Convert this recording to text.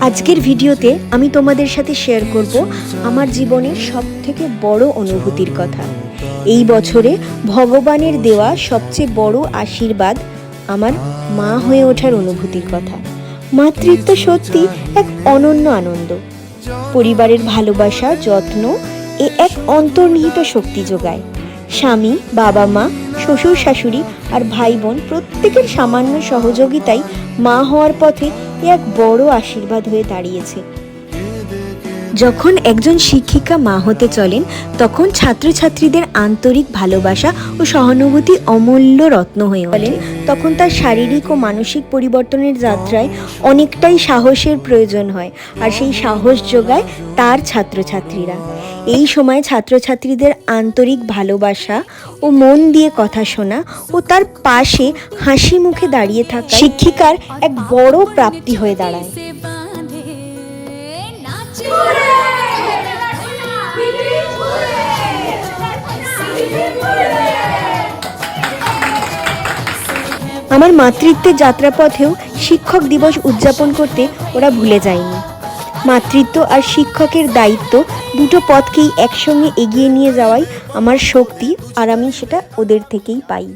আজকের ভিডিওতে আমি তোমাদের সাথে শেয়ার করব আমার জীবনের সব থেকে বড় অনুভূতির কথা। এই বছরে ভগবানের দেওয়া সবচেয়ে বড় আশীর্বাদ আমার মা হয়ে ওঠার অনুভূতির কথা। মাতৃত্ব সত্যি এক অনন্য আনন্দ। পরিবারের ভালোবাসা, যত্ন এ এক অন্তর্নিহিত শক্তি যোগায়। স্বামী, বাবা মা, শ্বশুর, শাশুড়ি আর ভাই বোন প্রত্যেকের সামান্য সহযোগিতাই মা হওয়ার পথে এক বড় আশীর্বাদ হয়ে দাঁড়িয়েছে। যখন একজন শিক্ষিকা মা হতে চলেন, তখন ছাত্রছাত্রীদের আন্তরিক ভালোবাসা ও সহানুভূতি অমূল্য রত্ন হয়ে বলেন তখন তার শারীরিক ও মানসিক পরিবর্তনের যাত্রায় অনেকটাই সাহসের প্রয়োজন হয় আর সেই সাহস যোগায় তার ছাত্রছাত্রীরা। এই সময় ছাত্রছাত্রীদের আন্তরিক ভালোবাসা ও মন দিয়ে কথা শোনা ও তার পাশে হাসি মুখে দাঁড়িয়ে থাকা শিক্ষিকার এক বড় প্রাপ্তি হয়ে দাঁড়ায়। আমার মাতৃত্বের যাত্রাপথেও শিক্ষক দিবস উদযাপন করতে ওরা ভুলে যায়নি। মাতৃত্ব আর শিক্ষকের দায়িত্ব দুটো পথকেই একসঙ্গে এগিয়ে নিয়ে যাওয়াই আমার শক্তি আর আমি সেটা ওদের থেকেই পাই।